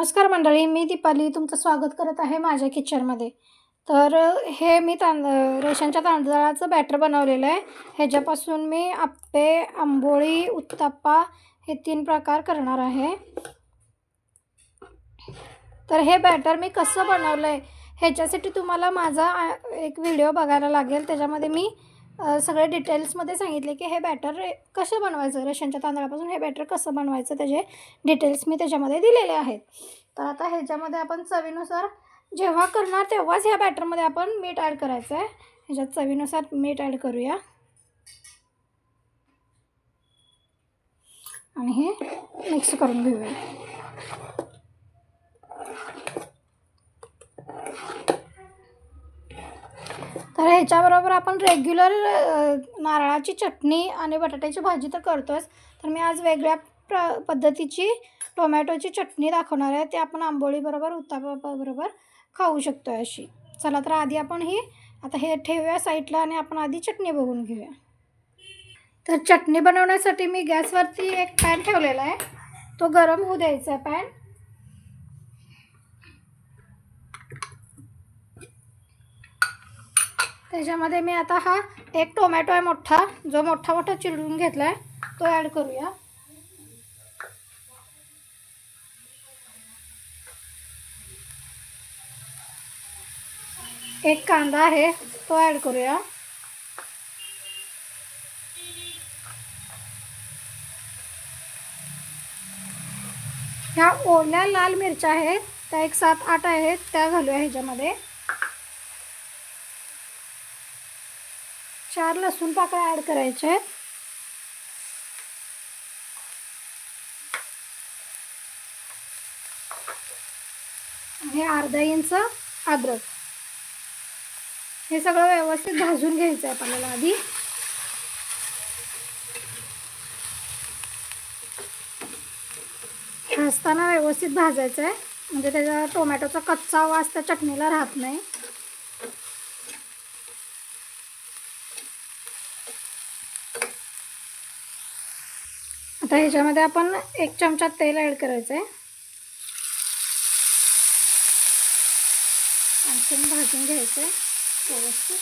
नमस्कार मंडळी मी दीपाली तुमचं स्वागत करत आहे माझ्या किचनमध्ये तर हे मी तांद रेशनच्या तांदळाचं बॅटर बनवलेलं आहे. ह्याच्यापासून मी आप्पे आंबोळी उत्तप्पा हे तीन प्रकार करणार आहे. तर हे बॅटर मी कसं बनवलं आहे ह्याच्यासाठी तुम्हाला माझा एक व्हिडिओ बघायला लागेल. त्याच्यामध्ये मी सगळे डिटेल्समध्ये सांगितले की हे बॅटर रे कसं बनवायचं? रेशनच्या तांदळापासून हे बॅटर कसं बनवायचं? त्याचे डिटेल्स मी त्याच्यामध्ये दिलेले आहेत. तर आता ह्याच्यामध्ये आपण चवीनुसार जेव्हा करणार तेव्हाच ह्या बॅटरमध्ये आपण मीठ ॲड करायचं आहे. ह्याच्यात चवीनुसार मीठ ॲड करूया. आणि हे मिक्स करून घेऊया. तर ह्याच्याबरोबर आपण रेग्युलर नारळाची चटणी आणि बटाट्याची भाजी तर करतोच. तर मी आज वेगळ्या प्र पद्धतीची टोमॅटोची चटणी दाखवणार आहे. ते आपण आंबोळीबरोबर उत्तापाबरोबर खाऊ शकतो आहे अशी. चला तर आधी आपण ही आता हे ठेवूया साईडला आणि आपण आधी चटणी बघून घेऊया. तर चटणी बनवण्यासाठी मी गॅसवरती एक पॅन ठेवलेला आहे. तो गरम होऊ द्यायचा आहे पॅन त्याच्यामध्ये मी आता हा एक टोमॅटो आहे मोठा जो मोठा मोठा चिरडून घेतला आहे तो ॲड करूया. एक कांदा आहे तो ॲड करूया. ह्या ओल्या लाल मिरच्या आहेत त्या एक सात आठ आहेत त्या घालूया ह्याच्यामध्ये. चार लसूण पाकळ्या ॲड करायच्या आहेत आणि अर्धा इंच अद्रक. हे सगळं व्यवस्थित भाजून घ्यायचं आहे आपल्याला आधी. भाजताना व्यवस्थित भाजायचं आहे. म्हणजे त्याचा टोमॅटोचा कच्चा वास त्या चटणीला राहत नाही. आता ह्याच्यामध्ये आपण एक चमचा तेल ॲड करायचं आहे. आणखीन भाजून घ्यायचं आहे व्यवस्थित.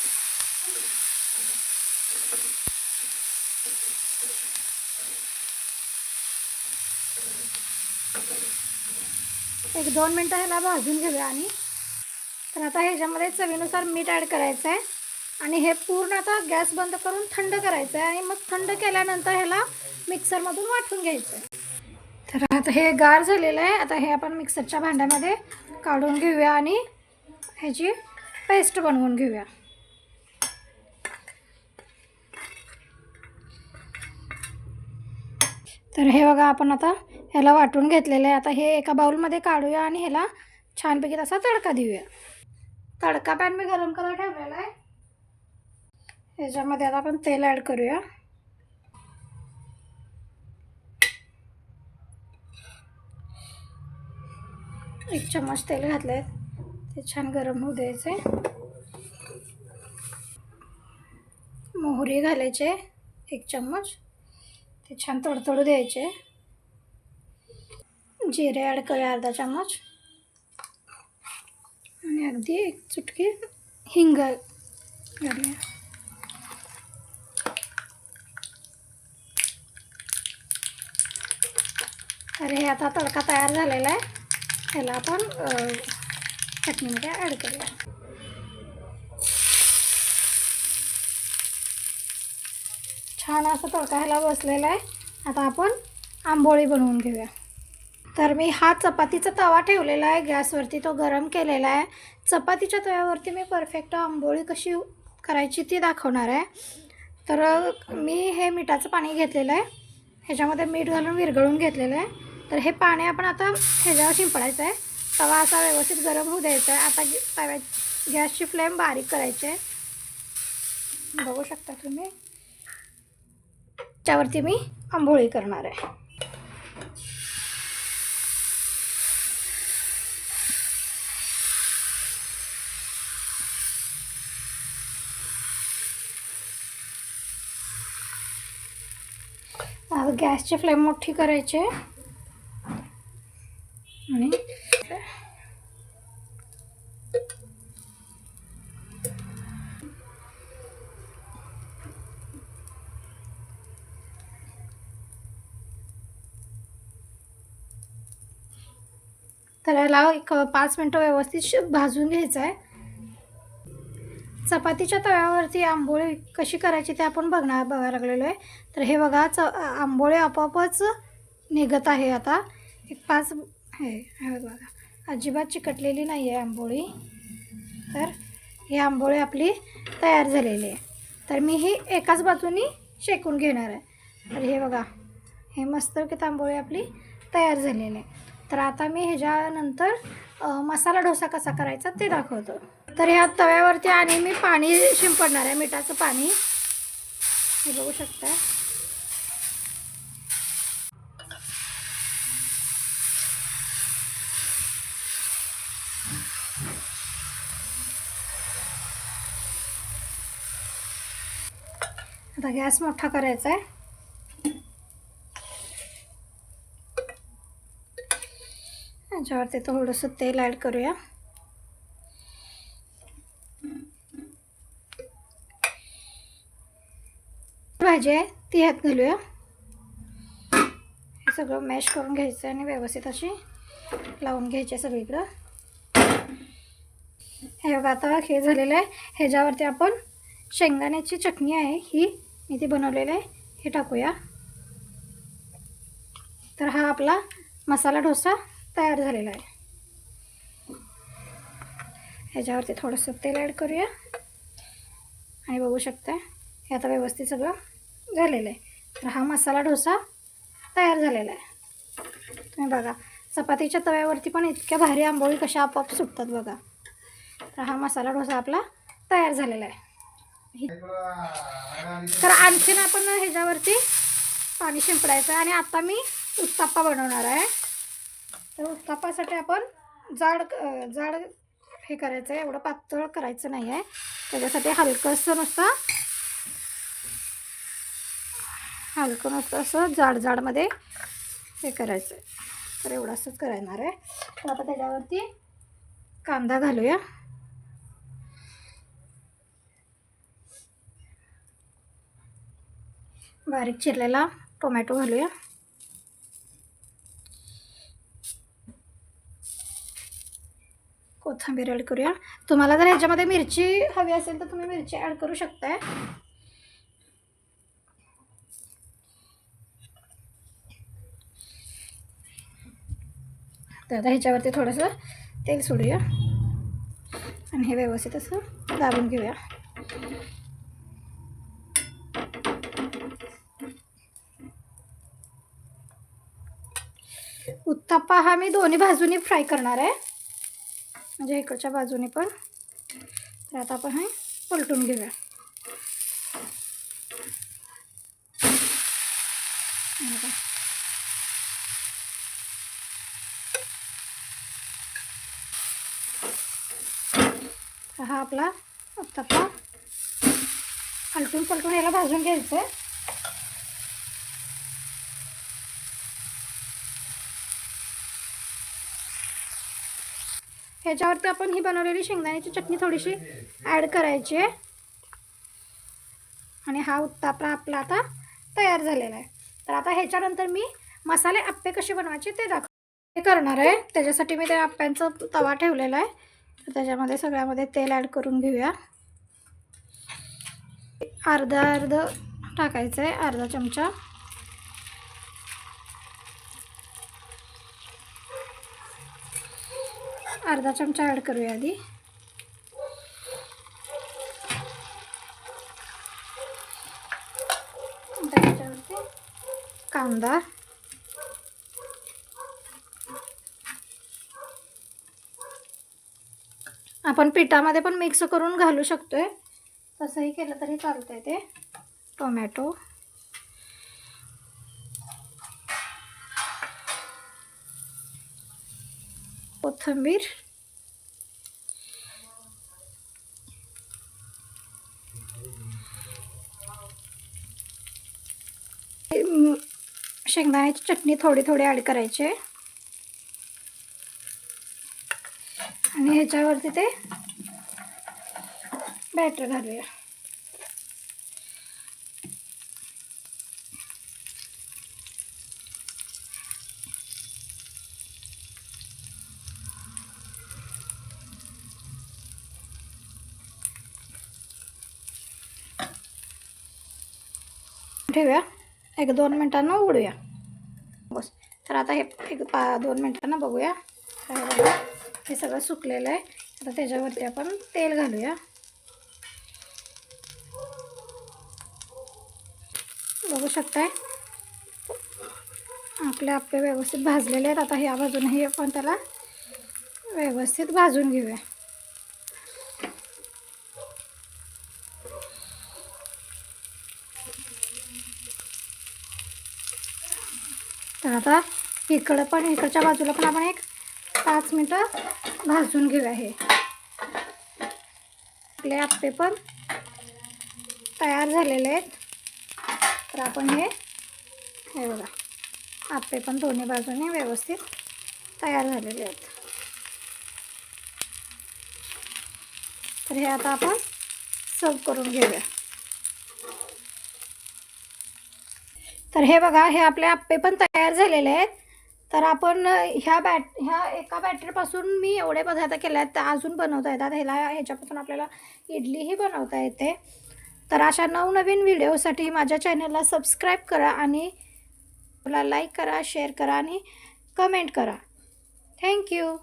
एक दोन मिनटं ह्याला भाजून घेऊया आणि तर आता ह्याच्यामध्ये चवीनुसार मीठ ॲड करायचं आहे. आणि हे पूर्ण आता गॅस बंद करून थंड करायचं आहे आणि मग थंड केल्यानंतर ह्याला मिक्सरमधून वाटून घ्यायचं आहे तर आता हे गार झालेलं आहे. आता हे आपण मिक्सरच्या भांड्यामध्ये काढून घेऊया आणि ह्याची पेस्ट बनवून घेऊया. तर हे बघा आपण आता ह्याला वाटून घेतलेलं आहे. आता हे एका बाउलमध्ये काढूया आणि ह्याला छानपैकी तसा तडका देऊया. तडका पॅन मी गरम करायला ठेवलेला आहे. याच्यामध्ये आता आपण तेल ॲड करूया. एक चम्मच तेल घातले ते छान गरम होऊ द्यायचे मोहरी घालायचे एक चम्मच. ते छान तडतडू द्यायचे. जिरे ॲड करूया अर्धा चम्मच. आणि अगदी एक चुटकी हिंग घालूया. तर हे आता तडका तयार झालेला आहे. ह्याला आपण चटणीमध्ये ॲड करूया. छान असा तडका ह्याला बसलेला आहे. आता आपण आंबोळी बनवून घेऊया. तर मी हा चपातीचा तवा ठेवलेला आहे. गॅसवरती तो गरम केलेला आहे. चपातीच्या तव्यावरती मी परफेक्ट आंबोळी कशी करायची ती दाखवणार आहे. तर मी हे मिठाचं पाणी घेतलेलं आहे. ह्याच्यामध्ये मीठ घालून विरघळून घेतलेलं आहे. तर हे पाणी आपण आता ह्याच्यावर शिंपडायचं आहे. तवा असा व्यवस्थित गरम होऊ द्यायचा आहे. आता तव्या गॅसची फ्लेम बारीक करायची आहे. बघू शकता तुम्ही? त्यावरती मी आंबोळी करणार आहे. गॅसची फ्लेम मोठी करायची आहे. तर याला एक पाच मिनटं व्यवस्थित श- भाजून घ्यायचं आहे. चपातीच्या तव्यावरती आंबोळी कशी करायची ते आपण बघणार बघायला लागलेलो आहे. तर हे बघा च आंबोळी आपोआपच निघत आहे आता. एक पाच हे हे बघा. अजिबात चिकटलेली नाही आहे आंबोळी. तर ही आंबोळी आपली तयार झालेली आहे. तर मी ही एकाच बाजूनी शेकून घेणार आहे. तर हे बघा हे मस्त की आंबोळी आपली तयार झालेली आहे. तर आता मी ह्याच्यानंतर मसाला डोसा कसा करायचा ते दाखवतो. तर ह्या तव्यावरती आणि मी पाणी शिंपडणार आहे मिठाचं पाणी. हे बघू शकता. आता गॅस मोठा करायचा आहे. ह्याच्यावरती थोडंसं तेल ॲड करूया. भाजी आहे ती ह्यात घालूया. हे सगळं मॅश करून घ्यायचं आणि व्यवस्थित अशी लावून घ्यायची सगळीकडं हे बघा आता हे झालेलं आहे. ह्याच्यावरती आपण शेंगदाण्याची चटणी आहे ही मी ती बनवलेली आहे. हे टाकूया. तर हा आपला मसाला डोसा तयार झालेला आहे. ह्याच्यावरती थोडंसं तेल ॲड करूया. आणि बघू शकता हे आता व्यवस्थित सगळं झालेलं आहे. तर हा मसाला डोसा तयार झालेला आहे. तुम्ही बघा चपातीच्या तव्यावरती पण इतक्या भारी आंबोळी कशा आपोआप सुटतात बघा. तर हा मसाला डोसा आपला तयार झालेला आहे. तर आणखीन आपण ह्याच्यावरती पाणी शिंपडायचं आहे आणि आता मी उत्ताप्पा बनवणार आहे. तर उत्तापासाठी आपण जाड जाड हे करायचं आहे. एवढं पातळ करायचं नाही आहे. त्याच्यासाठी हलकंसं नुसतं हलकं नुसतं असं जाड जाडमध्ये हे करायचं आहे. तर एवढं असंच करणार आहे. तर आता त्याच्यावरती कांदा घालूया. बारीक चिरलेला टोमॅटो घालूया. कोथिंबीर ॲड करूया. तुम्हाला जर ह्याच्यामध्ये मिरची हवी असेल तर तुम्ही मिरची ॲड करू शकताय. तर आता ह्याच्यावरती थोडंसं तेल सोडूया. आणि हे व्यवस्थित असं दाबून घेऊया. उत्तप्पा हा मी दोन्ही बाजूनी फ्राय करणार आहे. म्हणजे इकडच्या बाजूने पण. तर आता आपण हे पलटून घेऊया. हा आपला उत्ताप्पा आलटून पलटून याला भाजून घ्यायचं आहे ह्याच्यावरती आपण ही बनवलेली शेंगदाण्याची चटणी थोडीशी ॲड करायची आहे. आणि हा उत्तापा आपला आता तयार झालेला आहे. तर आता ह्याच्यानंतर मी मसाले आप्पे कसे बनवायचे ते दाखव हे करणार आहे. त्याच्यासाठी मी त्या आप्प्यांचा तवा ठेवलेला आहे. तर त्याच्यामध्ये सगळ्यामध्ये तेल ॲड करून घेऊया. अर्धा अर्ध टाकायचं आहे अर्धा चमचा. अर्धा चमचा ॲड करूया आधी. त्याच्यावरती कांदा. आपण पिठामध्ये पण मिक्स करून घालू शकतो आहे तसंही केलं तरी चालतं आहे ते. टोमॅटो. कोथिंबीर. शेंगदाण्याची चटणी थोडी थोडी ॲड करायची आहे. आणि ह्याच्यावरती ते बॅटर घालूया. ठेवूया. एक दोन मिनटांना उघडूया. बस. तर आता हे एक पा दोन मिनटांना बघूया. हे सगळं सुकलेलं आहे. आता त्याच्यावरती आपण तेल घालूया. बघू शकताय? आपले आपले व्यवस्थित भाजलेले आहेत. आता ह्या बाजूनही आपण त्याला व्यवस्थित भाजून घेऊया. आता इकडं पण इकडच्या बाजूला पण आपण एक पाच मिनटं भाजून घेऊया हे. आपले आपे पण तयार झालेले आहेत. तर आपण हे हे बघा आपे पण दोन्ही बाजूने व्यवस्थित तयार झालेले आहेत. तर हे आता आपण सर्व करून घेऊया. तर हे बघा हे आपले आप्पे पण तयार झालेले आहेत. तर आपण ह्या बॅट ह्या एका बॅटरीपासून मी एवढे पदार्थ केले आहेत तर अजून बनवता येतात. ह्याला ह्याच्यापासून आपल्याला इडलीही बनवता येते. तर अशा नवनवीन व्हिडिओसाठी माझ्या चॅनलला सबस्क्राईब करा आणि मला लाईक करा शेअर करा आणि कमेंट करा. थँक्यू.